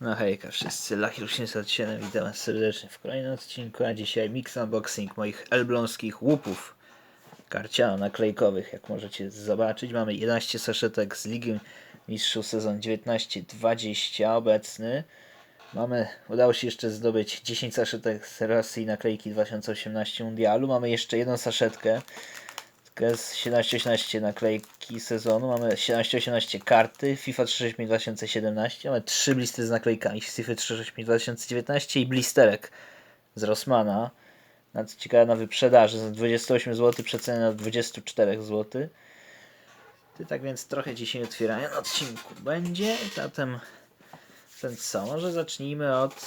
No hejka wszyscy, Lucky 807, witam was serdecznie w kolejnym odcinku, a dzisiaj mix unboxing moich elbląskich łupów karciano-naklejkowych, jak możecie zobaczyć. Mamy 11 saszetek z Ligi Mistrzów sezon 19-20 obecny. Mamy, udało się jeszcze zdobyć 10 saszetek z Rosji naklejki 2018 Mundialu. Mamy jeszcze jedną saszetkę z 17-18 naklejki sezonu. Mamy 17-18 karty FIFA 365 2017. Mamy 3 blistry z naklejkami z FIFA 365 2019 i blisterek z Rossmana. Na co ciekawe na wyprzedaży za 28 zł przeceny na 24 zł. Ty tak więc trochę dzisiaj otwierania na odcinku będzie. Zatem ten co? Może zacznijmy od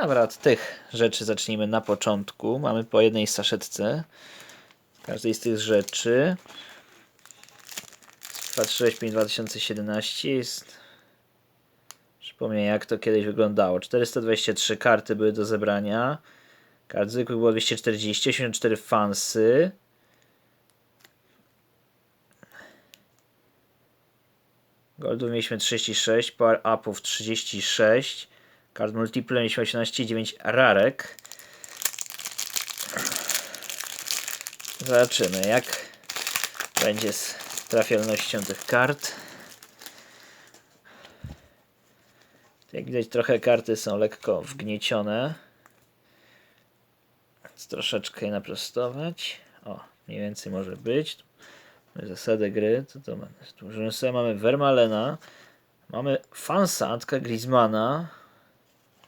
Dobra, od tych rzeczy zacznijmy na początku. Mamy po jednej saszetce. Każdej z tych rzeczy. 265 2017 jest. Przypomnę jak to kiedyś wyglądało. 423 karty były do zebrania. Kart zwykłych było 240, 84 fansy. Goldów mieliśmy 36, par upów 36. Kart multiple mieliśmy 18, 9 rarek. Zobaczymy jak będzie z trafialnością tych kart. Jak widać trochę karty są lekko wgniecione. Więc troszeczkę je naprostować. O, mniej więcej może być. Mamy zasady gry. Co to mamy? Możemy sobie mamy Vermalena. Mamy Fansa, Antka Griezmana.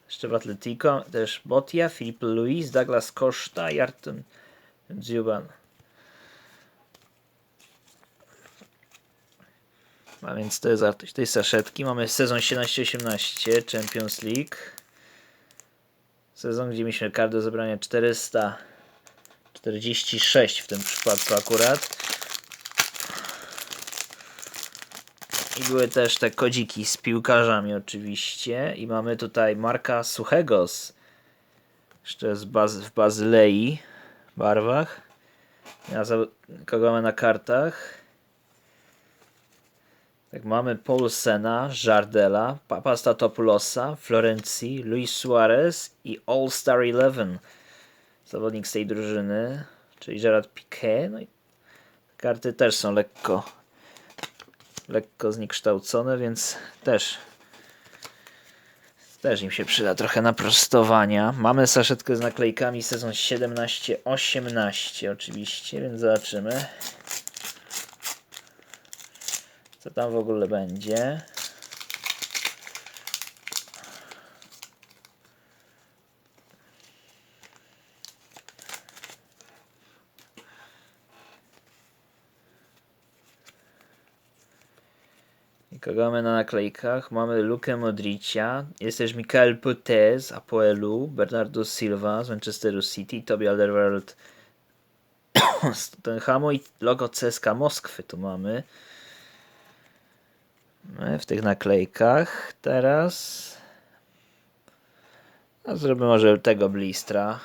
Jeszcze w Atletico też Botia, Filip Luis, Douglas Costa i Artem Dziuban. A więc to jest wartość tej saszetki. Mamy sezon 17-18 Champions League. Sezon, gdzie mieliśmy kartę do zebrania 446 w tym przypadku akurat. I były też te kodziki z piłkarzami oczywiście. I mamy tutaj Marka Suchego z, jeszcze z baz, w Bazylei barwach. Ja za, kogo mamy na kartach? Tak, mamy Paulsena, Jardela, Papastatopoulosa, Florencji, Luis Suarez i All-Star Eleven. Zawodnik z tej drużyny, czyli Gerard Piqué. No i karty też są lekko lekko zniekształcone, więc też też im się przyda trochę naprostowania. Mamy saszetkę z naklejkami sezon 17-18 oczywiście, więc zobaczymy co tam w ogóle będzie. Kogo mamy na naklejkach? Mamy Lukę Modricia, jest też Mikael Puté z Apoelu, Bernardo Silva z Manchesteru City, Toby Alderweireld z Tottenhamu i logo CSKA Moskwy tu mamy. W tych naklejkach teraz. A zrobimy może tego blistra.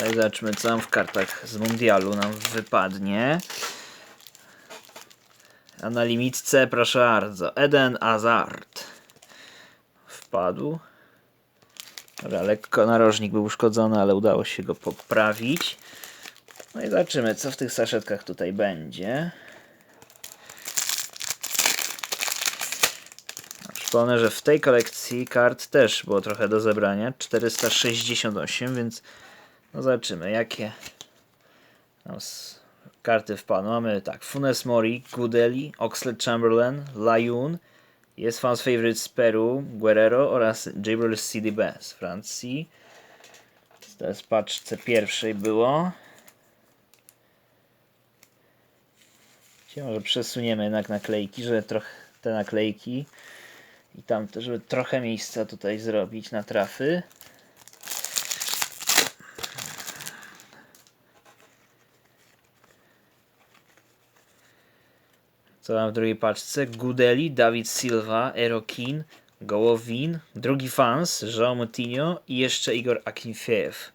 Tutaj zobaczmy co nam w kartach z mundialu nam wypadnie. A na limitce proszę bardzo. Eden Hazard. Wpadł. Dobra, lekko narożnik był uszkodzony, ale udało się go poprawić. No i zobaczymy co w tych saszetkach tutaj będzie. Przypomnę, że w tej kolekcji kart też było trochę do zebrania. 468, więc no zobaczymy, jakie karty wpadną. Mamy tak, Funes Mori, Gudeli, Oxlade Chamberlain, Layun, jest fans favorite z Peru, Guerrero oraz Jabril CDB z Francji. To jest paczce pierwszej było. Się może przesuniemy jednak naklejki, żeby trochę te naklejki i tamte, żeby trochę miejsca tutaj zrobić na trafy. Co mam w drugiej paczce? Gudeli, Dawid Silva, Erokin, Gołowin, drugi fans, João Moutinho i jeszcze Igor Akinfeev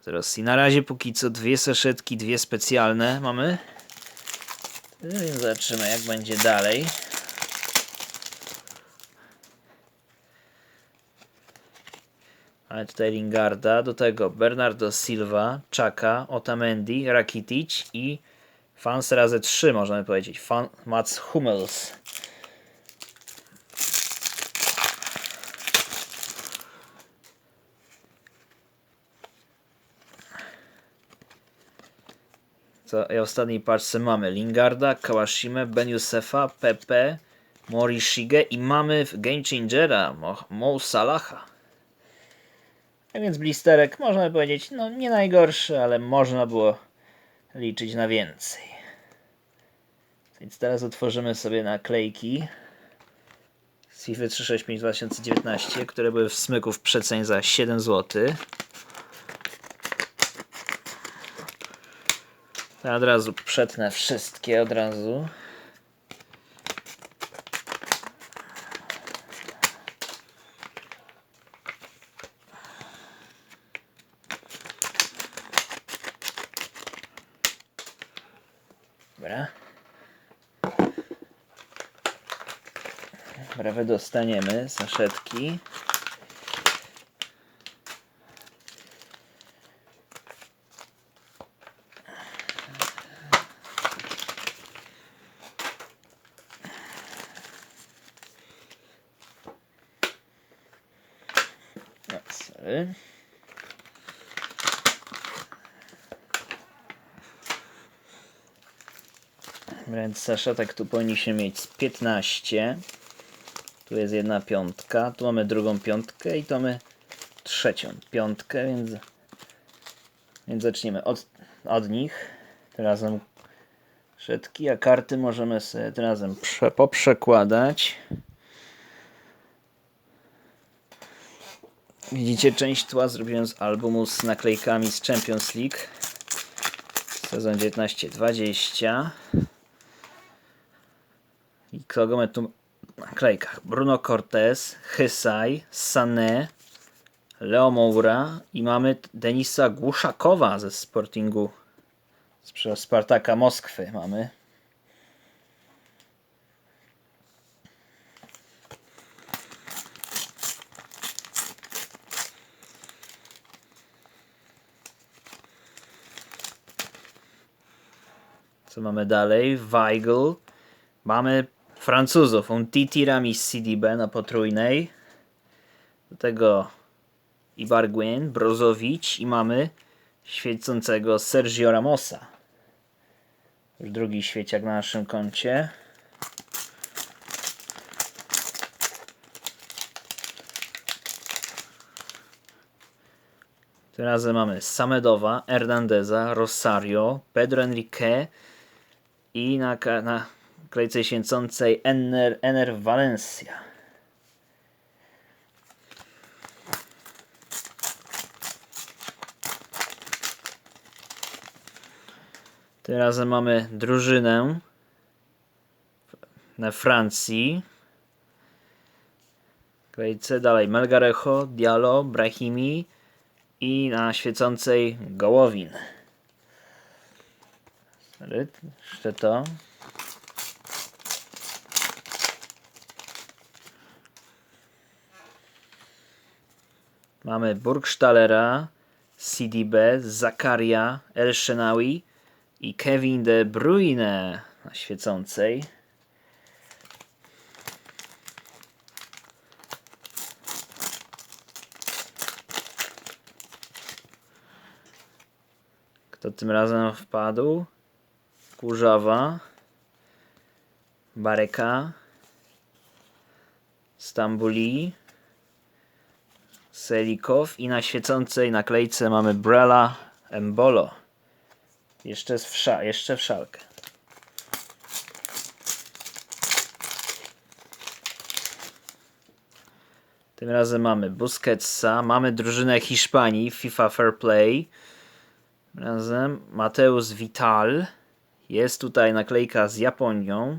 z Rosji. Na razie póki co dwie saszetki, dwie specjalne mamy. No zobaczymy jak będzie dalej. Ale tutaj Lingarda, do tego Bernardo Silva, Czaka, Otamendi, Rakitic i fans razy 3 możemy powiedzieć. Fan, Mats Hummels. Co w ostatniej paczce mamy Lingarda, Kawashime, Ben Yusefa, Pepe, Morishige i mamy w Game Changera Mo, Mo Salaha. A więc blisterek można powiedzieć, no nie najgorszy, ale można było liczyć na więcej. Więc teraz otworzymy sobie naklejki z FIFA 365 2019, które były w smyku w przecenie za 7 zł. Ja od razu przetnę wszystkie od razu. Dobra. Dobra, wydostaniemy saszetki. No. Więc saszetek tu powinniśmy mieć z 15. Tu jest jedna piątka, tu mamy drugą piątkę i tu mamy trzecią piątkę, więc, więc zaczniemy od, od nich. Tym razem szetki, a karty możemy sobie tym razem prze, poprzekładać. Widzicie, część tła zrobiłem z albumu z naklejkami z Champions League. Sezon 19-20. I kogo mamy tu naklejkach? Bruno Cortez, Hysaj, Sané, Leo Moura i mamy Denisa Głuszakowa ze Sportingu z Spartaka Moskwy mamy. Co mamy dalej? Weigl. Mamy Francuzów. Umtiti, Ramis, CDB na potrójnej. Do tego Ibarguen, Brozowicz i mamy świecącego Sergio Ramosa. Już drugi świeciak na naszym koncie. Tym razem mamy Samedowa, Hernandeza, Rosario, Pedro Enrique i na, na klejce święcącej Ener, Ener Valencia. Tym razem mamy drużynę na Francji. Klejce dalej Melgarejo, Diallo, Brahimi i na świecącej Gołowin. Rytm, jeszcze to. Mamy Burgstallera, CDB, Zakaria, El Shenawi i Kevin De Bruyne na świecącej. Kto tym razem wpadł? Kurzawa, Bareka, Stambuli, Selikow i na świecącej naklejce mamy Brella Embolo. Jeszcze, w, sza, jeszcze w szalkę. Tym razem mamy Busquetsa, mamy drużynę Hiszpanii, FIFA Fair Play. Tym razem Mateus Vital. Jest tutaj naklejka z Japonią.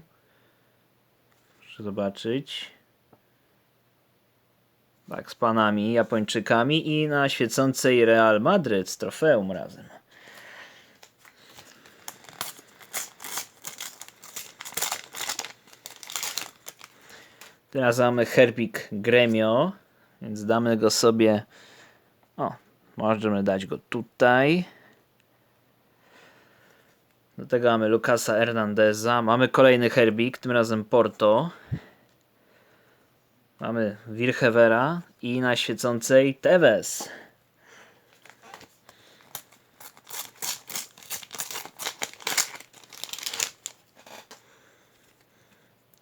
Muszę zobaczyć. Tak, z panami, Japończykami i na świecącej Real Madryt z trofeum razem. Teraz mamy herbik Gremio, więc damy go sobie. O, możemy dać go tutaj. Do tego mamy Lucasa Hernandeza. Mamy kolejny herbik, tym razem Porto. Mamy Wirhevera i na świecącej Tevez.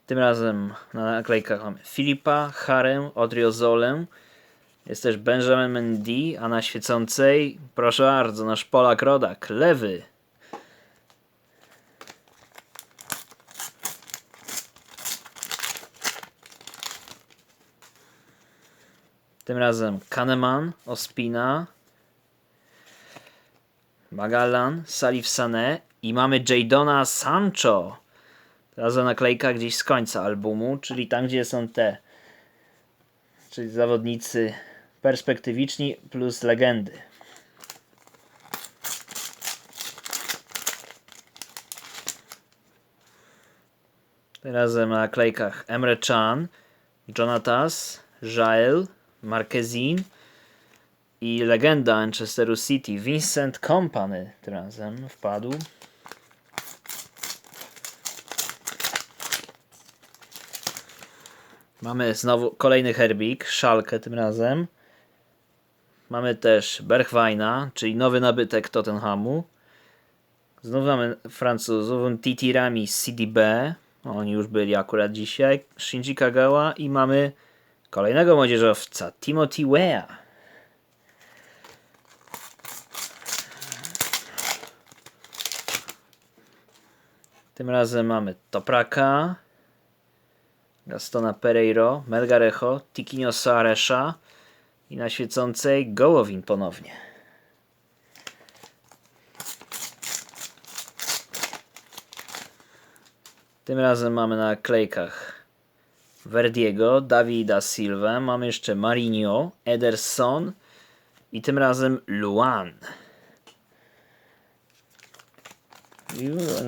Tym razem na naklejkach mamy Filipa, Harem, Odriozolę. Jest też Benjamin Mendy, a na świecącej, proszę bardzo, nasz Polak rodak, lewy. Tym razem Kahneman, Ospina, Magallan, Salif Sané i mamy Jadona Sancho. Teraz naklejka gdzieś z końca albumu, czyli tam, gdzie są te, czyli zawodnicy perspektywiczni plus legendy. Teraz na naklejkach Emre Can, Jonatas, Jael, Marquezin i legenda Manchesteru City, Vincent Kompany razem wpadł. Mamy znowu kolejny herbik, szalkę tym razem. Mamy też Bergwajna, czyli nowy nabytek Tottenhamu. Znów mamy Francuzów, Titi Rami z CDB. Oni już byli akurat dzisiaj. Shinji Kagawa i mamy kolejnego młodzieżowca, Timothy Wea. Tym razem mamy Topraka, Gastona Pereiro, Melgarejo, Tiquinho Soaresza i na świecącej Gołowin ponownie. Tym razem mamy na klejkach Verdiego, Davida Silva, mamy jeszcze Marinho, Ederson i tym razem Luan.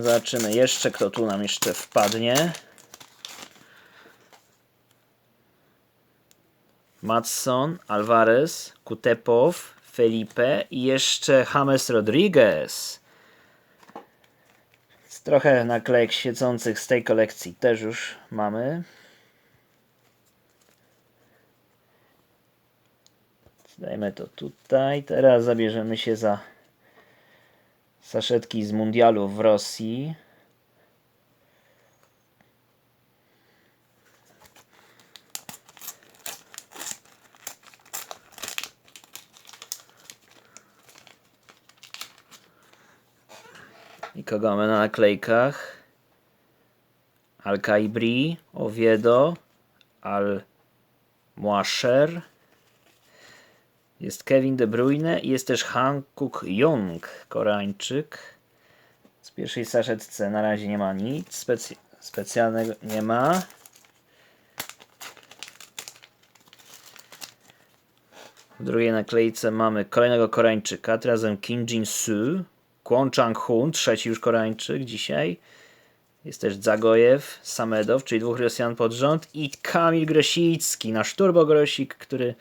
Zobaczymy jeszcze, kto tu nam jeszcze wpadnie. Matson, Alvarez, Kutepow, Felipe i jeszcze James Rodriguez. Trochę naklejek świecących z tej kolekcji też już mamy. Dajmy to tutaj. Teraz zabierzemy się za saszetki z mundialu w Rosji. I kogo mamy na naklejkach? Al-Kaibri, Oviedo, Al-Muasher. Jest Kevin De Bruyne i jest też Hankuk Jong, Koreańczyk. Z pierwszej saszetce na razie nie ma nic specy specjalnego, nie ma. W drugiej naklejce mamy kolejnego Koreańczyka, tym razem Kim Jin-soo, Kwon Chang-hun, trzeci już Koreańczyk dzisiaj. Jest też Zagojew, Samedow, czyli dwóch Rosjan pod rząd i Kamil Grosicki, nasz Turbo Grosik, który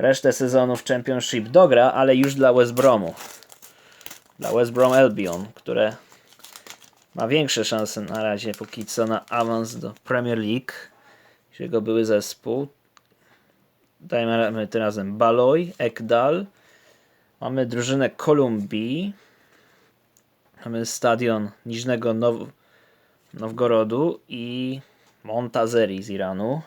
resztę sezonu w Championship dogra, ale już dla West Bromu. Dla West Brom Albion, które ma większe szanse na razie póki co na awans do Premier League niż jego były zespół. Dajmy tym razem Baloj, Ekdal. Mamy drużynę Kolumbii. Mamy stadion Niżnego Now Nowgorodu i Montazeri z Iranu.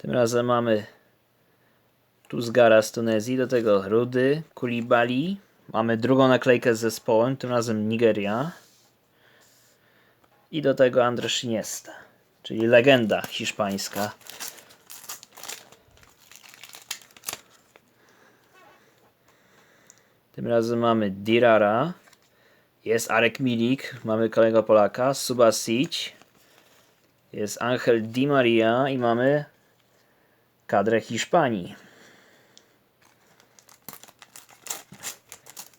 Tym razem mamy Tu Zgara z Tunezji, do tego Rudy, Kulibali. Mamy drugą naklejkę z zespołem, tym razem Nigeria. I do tego Andres Iniesta, czyli legenda hiszpańska. Tym razem mamy Dirara. Jest Arek Milik, mamy kolejnego Polaka, Subasic. Jest Angel Di Maria i mamy kadrę Hiszpanii.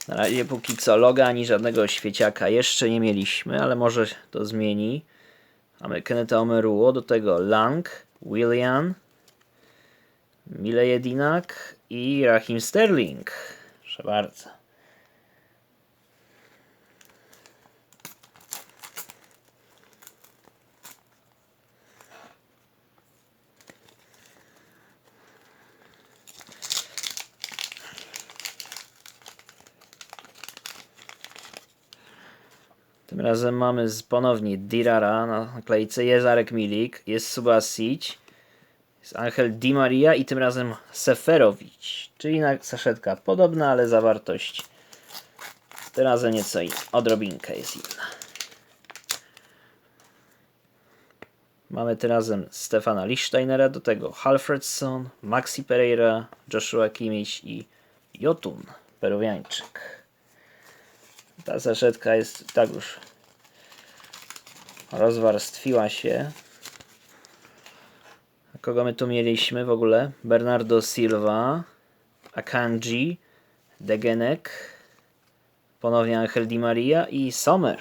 Na razie póki co loga ani żadnego świeciaka jeszcze nie mieliśmy, ale może to zmieni. Mamy Keneta Omeruo, do tego Lang, William, Mile Jedinak i Rahim Sterling. Proszę bardzo. Tym razem mamy z, ponownie Dirara na naklejce, jest Milik, jest Subasic, jest Angel Di Maria i tym razem Seferovic, czyli na saszetka podobna, ale zawartość tym razem nieco inna, odrobinkę jest inna. Mamy tym razem Stefana Lichtsteinera, do tego Halfredson, Maxi Pereira, Joshua Kimmich i Jotun, Peruwiańczyk. Ta zaszetka jest tak już rozwarstwiła się. Kogo my tu mieliśmy w ogóle? Bernardo Silva, Akanji, Degenek, ponownie Angel Di Maria i Sommer.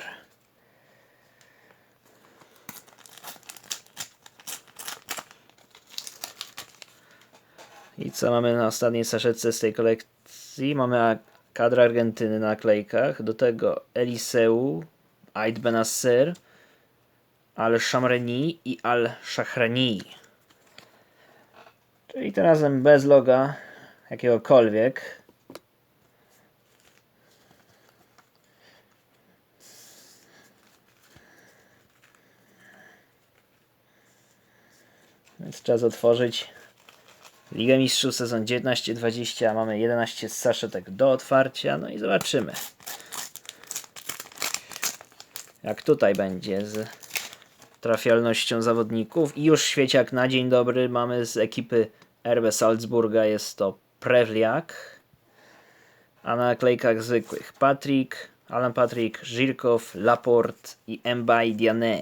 I co mamy na ostatniej saszetce z tej kolekcji? Mamy kadra Argentyny na naklejkach, do tego Eliseu, Aid Benasser, Al Shamreni i Al Shahrani. Czyli tym razem bez loga jakiegokolwiek. Więc czas otworzyć Ligę Mistrzów sezon 19-20. Mamy 11 saszetek do otwarcia. No i zobaczymy. Jak tutaj będzie z trafialnością zawodników. I już świeciak na dzień dobry mamy z ekipy RB Salzburga. Jest to Prewliak. A na naklejkach zwykłych Patrick, Alan Patrick, Żirkow, Laporte i Mbay Diané.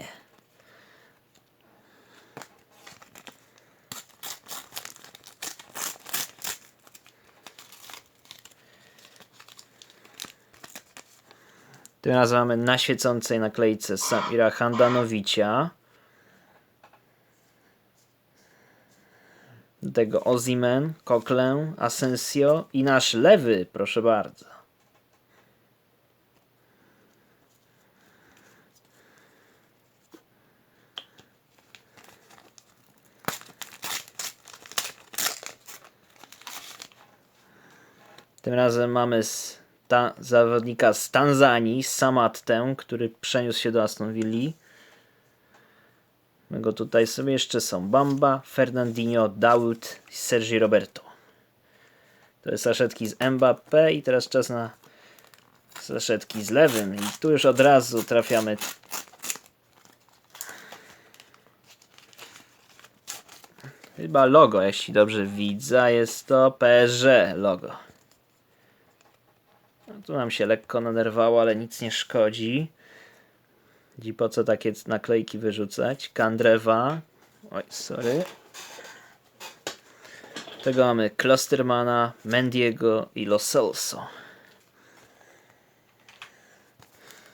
Tym razem mamy na świecącej naklejce Samira Handanowicia. Do tego Ozimen, Coquelin, Asensio i nasz lewy, proszę bardzo. Tym razem mamy z ta, zawodnika z Tanzanii, Samattę, który przeniósł się do Aston Villa. My go tutaj sobie jeszcze są Bamba, Fernandinho, Daud i Sergi Roberto. To jest saszetki z Mbappé i teraz czas na saszetki z lewym. I tu już od razu trafiamy Chyba logo, jeśli dobrze widzę, jest to PSG logo. No, tu nam się lekko nanerwało, ale nic nie szkodzi. Dzi po co takie naklejki wyrzucać? Kandrewa. Oj, sorry. Tego mamy Klostermana, Mendiego i Lo Celso.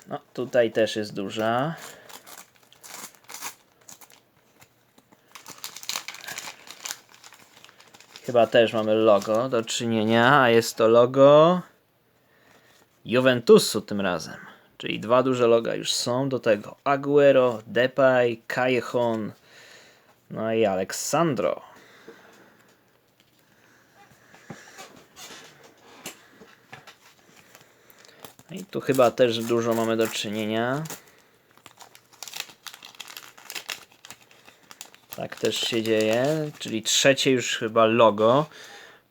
No, tutaj też jest duża. Chyba też mamy logo do czynienia, a jest to logo Juventusu tym razem. Czyli dwa duże loga już są. Do tego Aguero, Depay, Callejon, no i Alexandro. No I tu chyba też dużo mamy do czynienia. Tak też się dzieje, czyli trzecie już chyba logo.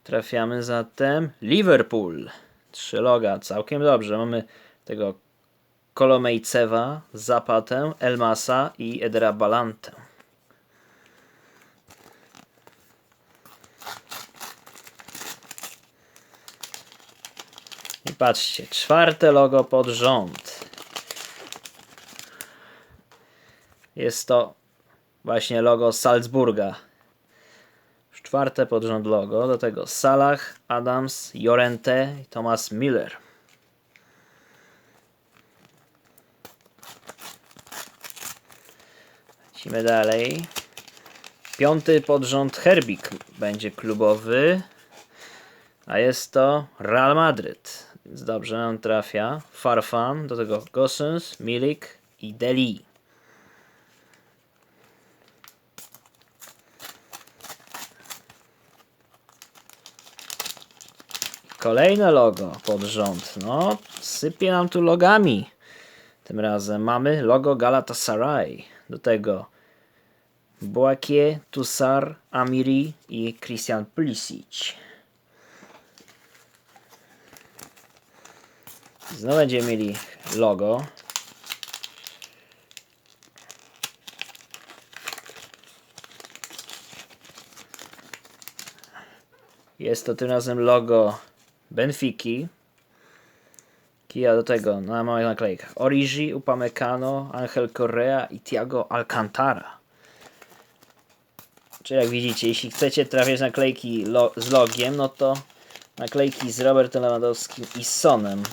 Trafiamy zatem Liverpool. Trzy loga, całkiem dobrze. Mamy tego Kolomejcewa, Zapatę, Elmasa i Edera Balantę. I patrzcie, czwarte logo pod rząd. Jest to właśnie logo Salzburga. Czwarte pod rząd logo. Do tego Salah, Adams, Jorente i Thomas Miller. Lecimy dalej. Piąty pod rząd Herbik będzie klubowy. A jest to Real Madryt. Więc dobrze nam trafia. Farfan, do tego Gossens, Milik i Deli. Kolejne logo pod rząd. No, sypie nam tu logami. Tym razem mamy logo Galatasaray. Do tego Boakie, Tussar, Amiri i Christian Pulisic. Znowu będziemy mieli logo. Jest to tym razem logo Benfiki. Kija do tego na małych naklejkach. Origi, Upamecano, Angel Correa i Thiago Alcantara. Czyli jak widzicie, jeśli chcecie trafiać naklejki lo z logiem, no to naklejki z Robertem Lewandowskim i Sonem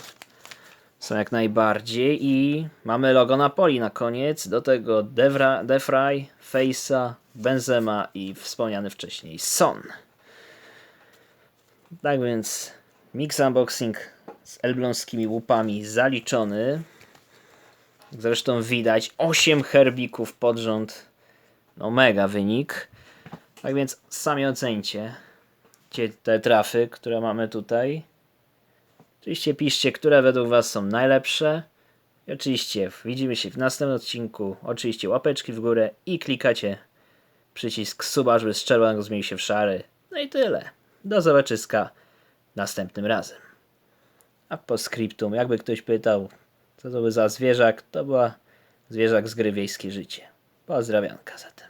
są jak najbardziej. I mamy logo Napoli na koniec. Do tego Devra, Defray, Fejsa, Benzema i wspomniany wcześniej Son. Tak więc mix unboxing z elbląskimi łupami zaliczony. Zresztą widać 8 herbików pod rząd. No mega wynik. Tak więc sami ocencie te trafy, które mamy tutaj. Oczywiście piszcie, które według Was są najlepsze. I oczywiście widzimy się w następnym odcinku. Oczywiście łapeczki w górę i klikacie przycisk suba, żeby z czerwonego zmienił się w szary. No i tyle. Do zobaczyska następnym razem. A po skryptum, jakby ktoś pytał, co to by za zwierzak, to była zwierzak z gry Wiejskie Życie. Pozdrawianka zatem.